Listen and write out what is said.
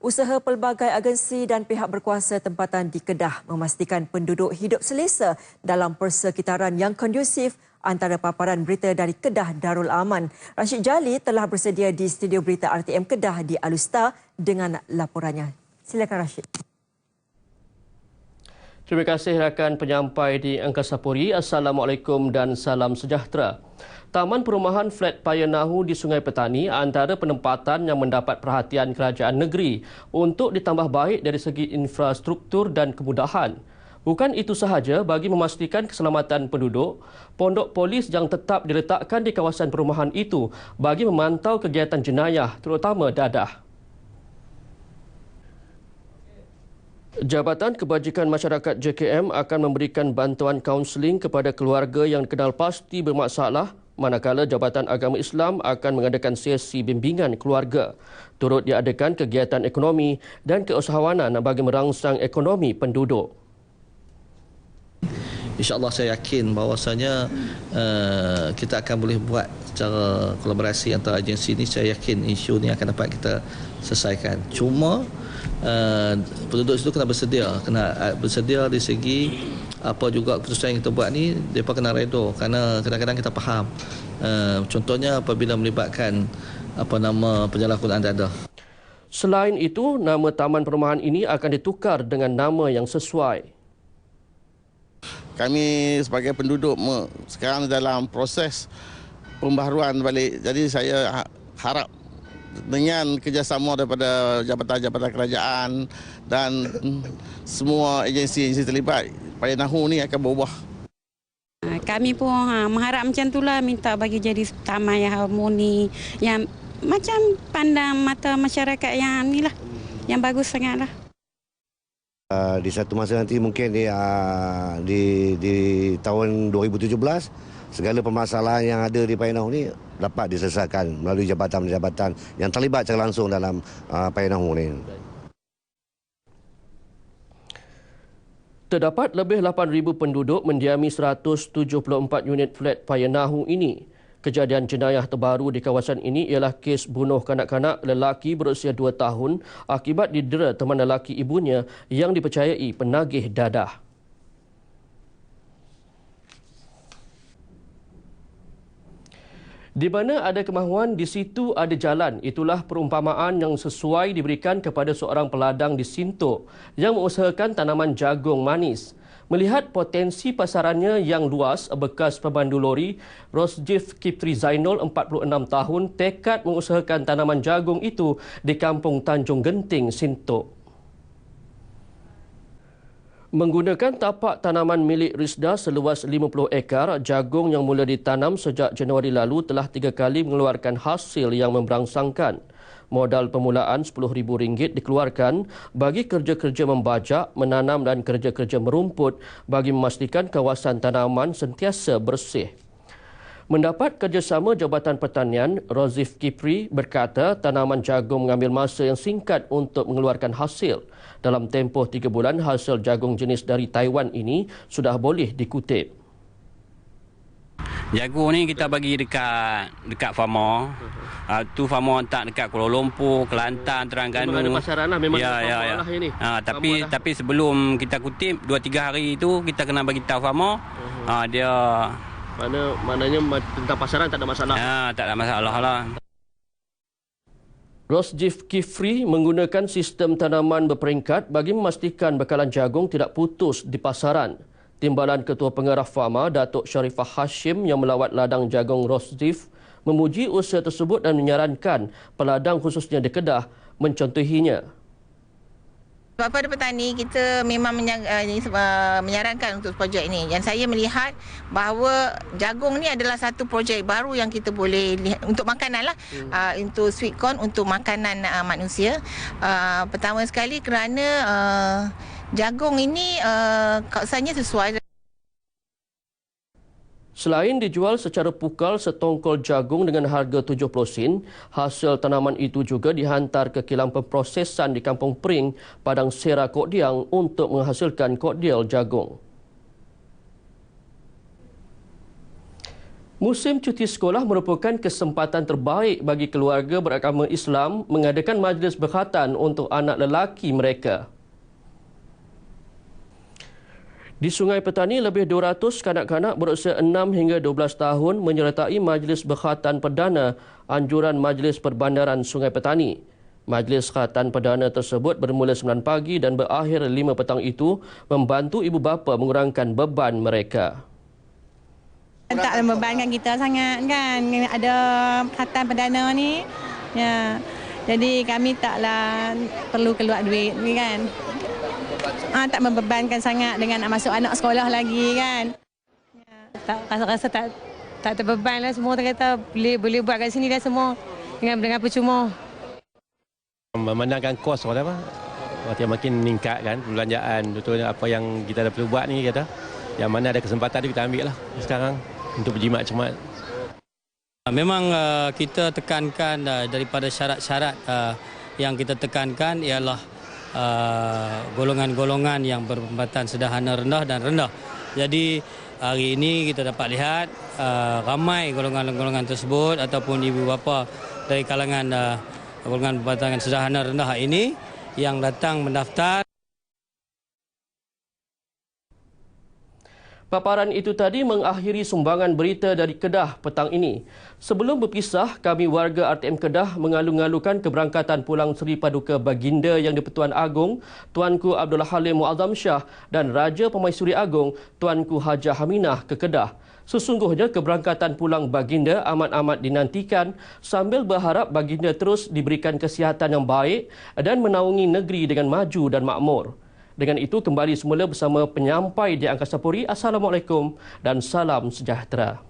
Usaha pelbagai agensi dan pihak berkuasa tempatan di Kedah memastikan penduduk hidup selesa dalam persekitaran yang kondusif antara paparan berita dari Kedah Darul Aman. Rashid Jali telah bersedia di studio berita RTM Kedah di Alusta dengan laporannya. Silakan Rashid. Terima kasih rakan penyampai di Angkasa Puri. Assalamualaikum dan salam sejahtera. Taman Perumahan Flat Payanahu di Sungai Petani antara penempatan yang mendapat perhatian kerajaan negeri untuk ditambah baik dari segi infrastruktur dan kemudahan. Bukan itu sahaja bagi memastikan keselamatan penduduk, pondok polis yang tetap diletakkan di kawasan perumahan itu bagi memantau kegiatan jenayah terutama dadah. Jabatan Kebajikan Masyarakat JKM akan memberikan bantuan kaunseling kepada keluarga yang dikenal pasti bermasalah manakala Jabatan Agama Islam akan mengadakan sesi bimbingan keluarga. Turut diadakan kegiatan ekonomi dan keusahawanan bagi merangsang ekonomi penduduk. InsyaAllah saya yakin bahawasanya uh, kita akan boleh buat secara kolaborasi antara agensi ini. Saya yakin isu ini akan dapat kita selesaikan. Cuma uh, penduduk itu kena bersedia kena uh, bersedia dari segi apa juga keputusan yang kita buat ni mereka kena redo kerana kadang-kadang kita faham uh, contohnya apabila melibatkan apa nama penyalahgunaan dada Selain itu, nama taman perumahan ini akan ditukar dengan nama yang sesuai. Kami sebagai penduduk sekarang dalam proses pembaharuan balik. Jadi saya harap dengan kerjasama daripada jabatan-jabatan kerajaan dan semua agensi-agensi terlibat, Paya Nahu ni akan berubah. Ha, kami pun ha, mengharap macam itulah minta bagi jadi taman yang harmoni, yang macam pandang mata masyarakat yang ni lah, yang bagus sangat lah. Uh, di satu masa nanti mungkin di, uh, di, di tahun 2017 segala permasalahan yang ada di Payanau ni dapat diselesaikan melalui jabatan-jabatan yang terlibat secara langsung dalam uh, Payanau ni. Terdapat lebih 8,000 penduduk mendiami 174 unit flat Payanahu ini. Kejadian jenayah terbaru di kawasan ini ialah kes bunuh kanak-kanak lelaki berusia 2 tahun akibat didera teman lelaki ibunya yang dipercayai penagih dadah. Di mana ada kemahuan, di situ ada jalan. Itulah perumpamaan yang sesuai diberikan kepada seorang peladang di Sintok yang mengusahakan tanaman jagung manis. Melihat potensi pasarannya yang luas, bekas pemandu lori, Rosjif Kipri Zainul, 46 tahun, tekad mengusahakan tanaman jagung itu di kampung Tanjung Genting, Sintok. Menggunakan tapak tanaman milik Rizda seluas 50 ekar, jagung yang mula ditanam sejak Januari lalu telah tiga kali mengeluarkan hasil yang memberangsangkan modal permulaan RM10,000 dikeluarkan bagi kerja-kerja membajak, menanam dan kerja-kerja merumput bagi memastikan kawasan tanaman sentiasa bersih. Mendapat kerjasama Jabatan Pertanian, Rozif Kipri berkata tanaman jagung mengambil masa yang singkat untuk mengeluarkan hasil. Dalam tempoh tiga bulan, hasil jagung jenis dari Taiwan ini sudah boleh dikutip. Jagung ni kita bagi dekat dekat farmer. Uh, tu farmer tak dekat Kuala Lumpur, Kelantan, Terengganu. Memang ada pasaran lah, memang ya, ada ya, ya. lah ini. Uh, tapi lah. tapi sebelum kita kutip 2 3 hari itu kita kena bagi tahu farmer. Uh-huh. Uh, dia mana maknanya tentang pasaran tak ada masalah. Ya, tak ada masalah lah. Rosjif Kifri menggunakan sistem tanaman berperingkat bagi memastikan bekalan jagung tidak putus di pasaran. Timbalan Ketua Pengarah Fama Datuk Sharifah Hashim yang melawat ladang jagung Rosdif memuji usaha tersebut dan menyarankan peladang khususnya di Kedah mencontohinya. Pada petani kita memang uh, menyarankan untuk projek ini dan saya melihat bahawa jagung ni adalah satu projek baru yang kita boleh lihat untuk makanan lah hmm. uh, untuk sweet corn untuk makanan uh, manusia uh, pertama sekali kerana uh, jagung ini uh, kawasannya sesuai. Selain dijual secara pukal setongkol jagung dengan harga 70 sen, hasil tanaman itu juga dihantar ke kilang pemprosesan di Kampung Pring, Padang Sera Kok Diang untuk menghasilkan kokdial jagung. Musim cuti sekolah merupakan kesempatan terbaik bagi keluarga beragama Islam mengadakan majlis berkhatan untuk anak lelaki mereka. Di Sungai Petani, lebih 200 kanak-kanak berusia 6 hingga 12 tahun menyertai majlis berkhatan perdana anjuran Majlis Perbandaran Sungai Petani. Majlis khatan perdana tersebut bermula 9 pagi dan berakhir 5 petang itu membantu ibu bapa mengurangkan beban mereka. Tak membebankan kita sangat kan ada khatan perdana ni. Ya. Jadi kami taklah perlu keluar duit ni kan. Ah tak membebankan sangat dengan nak masuk anak sekolah lagi kan. Ya. Tak rasa-rasa tak tak terbeban lah semua kata boleh boleh buat kat sini dah semua dengan dengan percuma. Memandangkan kos kata apa? Waktu yang makin meningkat kan perbelanjaan betul apa yang kita dah perlu buat ni kata. Yang mana ada kesempatan tu kita ambil lah sekarang untuk berjimat cemat. Memang uh, kita tekankan uh, daripada syarat-syarat uh, yang kita tekankan ialah golongan-golongan yang berpendapatan sederhana rendah dan rendah. Jadi hari ini kita dapat lihat uh, ramai golongan-golongan tersebut ataupun ibu bapa dari kalangan uh, golongan berpendapatan sederhana rendah ini yang datang mendaftar Paparan itu tadi mengakhiri sumbangan berita dari Kedah petang ini. Sebelum berpisah, kami warga RTM Kedah mengalu-ngalukan keberangkatan pulang Seri Paduka Baginda Yang di-Pertuan Agong, Tuanku Abdullah Halim Muazzam Shah dan Raja Pemaisuri Agong, Tuanku Hajah Haminah ke Kedah. Sesungguhnya keberangkatan pulang Baginda amat-amat dinantikan sambil berharap Baginda terus diberikan kesihatan yang baik dan menaungi negeri dengan maju dan makmur. Dengan itu kembali semula bersama penyampai di Angkasa Puri. Assalamualaikum dan salam sejahtera.